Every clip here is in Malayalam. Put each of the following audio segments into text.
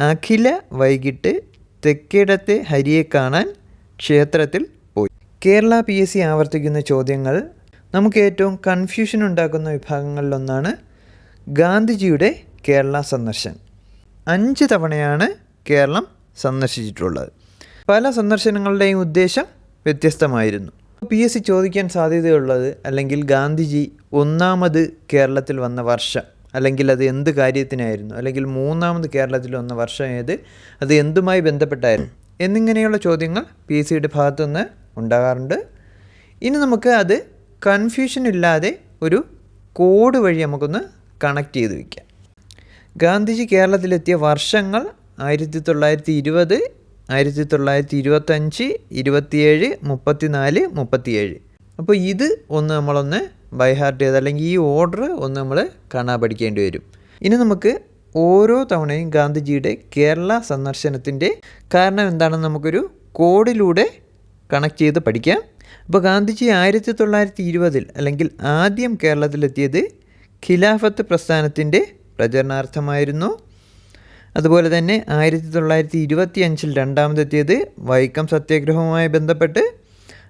അഖില വൈകിട്ട് തെക്കേടത്തെ ഹരിയെ കാണാൻ ക്ഷേത്രത്തിൽ പോയി. കേരള പി എസ് സി ആവർത്തിക്കുന്ന ചോദ്യങ്ങൾ നമുക്ക് ഏറ്റവും കൺഫ്യൂഷൻ ഉണ്ടാക്കുന്ന വിഭാഗങ്ങളിലൊന്നാണ് ഗാന്ധിജിയുടെ കേരള സന്ദർശനം. അഞ്ച് തവണയാണ് കേരളം സന്ദർശിച്ചിട്ടുള്ളത്. പല സന്ദർശനങ്ങളുടെയും ഉദ്ദേശം വ്യത്യസ്തമായിരുന്നു. പി എസ് സി ചോദിക്കാൻ സാധ്യതയുള്ളത് അല്ലെങ്കിൽ ഗാന്ധിജി ഒന്നാമത് കേരളത്തിൽ വന്ന വർഷം. അല്ലെങ്കിൽ അത് എന്ത് കാര്യത്തിനായിരുന്നു? അല്ലെങ്കിൽ മൂന്നാമത് കേരളത്തിൽ വന്ന വർഷം ഏത്? അത് എന്തുമായി ബന്ധപ്പെട്ടായിരുന്നു? എന്നിങ്ങനെയുള്ള ചോദ്യങ്ങൾ പി എസ് സിയുടെ ഭാഗത്തുനിന്ന് ഉണ്ടാകാറുണ്ട്. ഇനി നമുക്ക് അത് കൺഫ്യൂഷൻ ഇല്ലാതെ ഒരു കോഡ് വഴി നമുക്കൊന്ന് കണക്ട് ചെയ്ത് വയ്ക്കാം ഗാന്ധിജി കേരളത്തിലെത്തിയ വർഷങ്ങൾ ആയിരത്തി തൊള്ളായിരത്തി ഇരുപത് ആയിരത്തി തൊള്ളായിരത്തി ഇരുപത്തഞ്ച് ഇരുപത്തിയേഴ് മുപ്പത്തിനാല് മുപ്പത്തിയേഴ്. അപ്പോൾ ഇത് ഒന്ന് നമ്മളൊന്ന് ബൈഹാർട്ട് ചെയ്ത് അല്ലെങ്കിൽ ഈ ഓർഡർ ഒന്ന് നമ്മൾ കാണാൻ പഠിക്കേണ്ടി വരും. ഇനി നമുക്ക് ഓരോ തവണയും ഗാന്ധിജിയുടെ കേരള സന്ദർശനത്തിന്റെ കാരണം എന്താണെന്ന് നമുക്കൊരു കോഡിലൂടെ കണക്ട് ചെയ്ത് പഠിക്കാം. അപ്പോൾ ഗാന്ധിജി ആയിരത്തി തൊള്ളായിരത്തി ഇരുപതിൽ അല്ലെങ്കിൽ ആദ്യം കേരളത്തിലെത്തിയത് ഖിലാഫത്ത് പ്രസ്ഥാനത്തിന്റെ പ്രചരണാർത്ഥമായിരുന്നു. അതുപോലെ തന്നെ ആയിരത്തി തൊള്ളായിരത്തി ഇരുപത്തി അഞ്ചിൽ രണ്ടാമതെത്തിയത് വൈക്കം സത്യാഗ്രഹവുമായി ബന്ധപ്പെട്ട്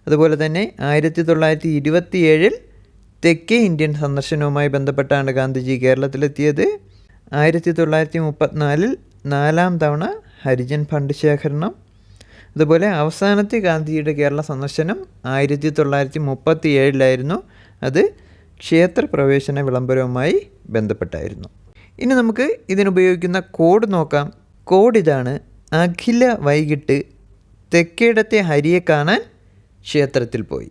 അതുപോലെ തന്നെ ആയിരത്തി തൊള്ളായിരത്തി ഇരുപത്തി ഏഴിൽ തെക്കേ ഇന്ത്യൻ സന്ദർശനവുമായി ബന്ധപ്പെട്ടാണ് ഗാന്ധിജി കേരളത്തിലെത്തിയത്. ആയിരത്തി തൊള്ളായിരത്തി മുപ്പത്തിനാലിൽ നാലാം തവണ ഹരിജൻ ഫണ്ട് ശേഖരണം. അതുപോലെ അവസാനത്തെ ഗാന്ധിജിയുടെ കേരള സന്ദർശനം ആയിരത്തി തൊള്ളായിരത്തി മുപ്പത്തി ഏഴിലായിരുന്നു അത് ക്ഷേത്രപ്രവേശന വിളംബരവുമായി ബന്ധപ്പെട്ടായിരുന്നു. ഇനി നമുക്ക് ഇതിനുപയോഗിക്കുന്ന കോഡ് നോക്കാം. കോഡ് ഇതാണ് അഖില വൈകിട്ട് തെക്കേടത്തെ ഹരിയെ കാണാൻ ക്ഷേത്രത്തിൽ പോയി.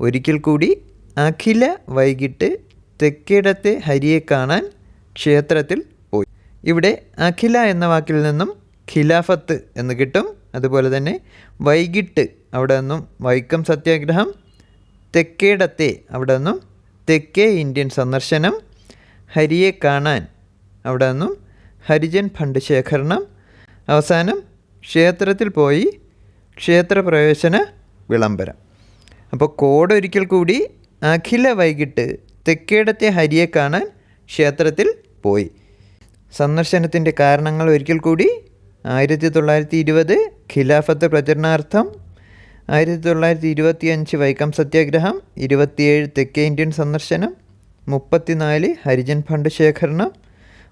ഒരിക്കൽ കൂടി അഖില വൈകിട്ട് തെക്കേടത്തെ ഹരിയെ കാണാൻ ക്ഷേത്രത്തിൽ പോയി. ഇവിടെ അഖില എന്ന വാക്കിൽ നിന്നും ഖിലാഫത്ത് എന്ന് കിട്ടും. അതുപോലെ തന്നെ വൈകിട്ട് അവിടെ നിന്നും വൈക്കം സത്യാഗ്രഹം തെക്കേടത്തെ അവിടെ നിന്നും തെക്കേ ഇന്ത്യൻ സന്ദർശനം ഹരിയെ കാണാൻ അവിടെ നിന്നും ഹരിജൻ ഫണ്ട് ശേഖരണം. അവസാനം ക്ഷേത്രത്തിൽ പോയി ക്ഷേത്രപ്രവേശന വിളംബരം. അപ്പോൾ കോഡ് ഒരിക്കൽ കൂടി അഖില വൈകിട്ട് തെക്കേടത്തെ ഹരിയെ കാണാൻ ക്ഷേത്രത്തിൽ പോയി. സന്ദർശനത്തിന്റെ കാരണങ്ങൾ ഒരിക്കൽ കൂടി ആയിരത്തി തൊള്ളായിരത്തി ഇരുപത് ഖിലാഫത്ത് പ്രചരണാർത്ഥം ആയിരത്തി തൊള്ളായിരത്തി ഇരുപത്തി അഞ്ച് വൈക്കം സത്യാഗ്രഹം ഇരുപത്തിയേഴ് തെക്കേ ഇന്ത്യൻ സന്ദർശനം മുപ്പത്തിനാല് ഹരിജൻ ഫണ്ട് ശേഖരണം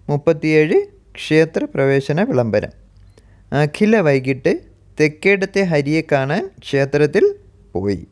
മുപ്പത്തിയേഴ് ക്ഷേത്ര പ്രവേശന വിളംബരം. അഖില വൈകിട്ട് തെക്കേടത്തെ ഹരിയെ കാണാൻ ക്ഷേത്രത്തിൽ പോയി.